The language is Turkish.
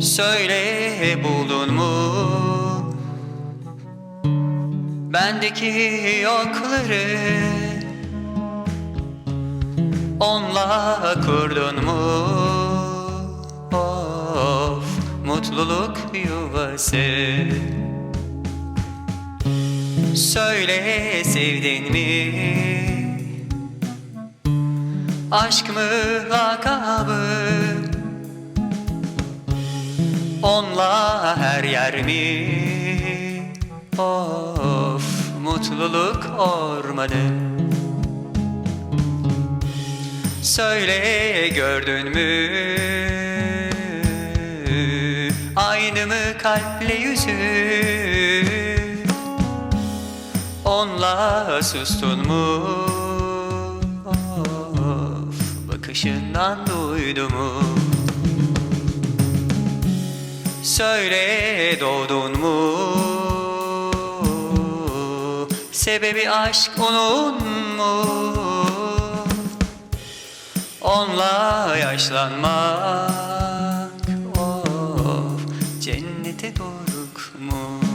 Söyle buldun mu? Bendeki yokları Onunla kurdun mu? Of mutluluk yuvası. Söyle sevdin mi? Aşk mı lakabı Onla her yer mi? Of mutluluk ormanı. Söyle gördün mü? Aynı mı kalple yüzü? Onla sustun mu? Of bakışından duydum mu Söyle doğdun mu? Sebebi aşk onun mu? Onla yaşlanmak Of cennete doruk mu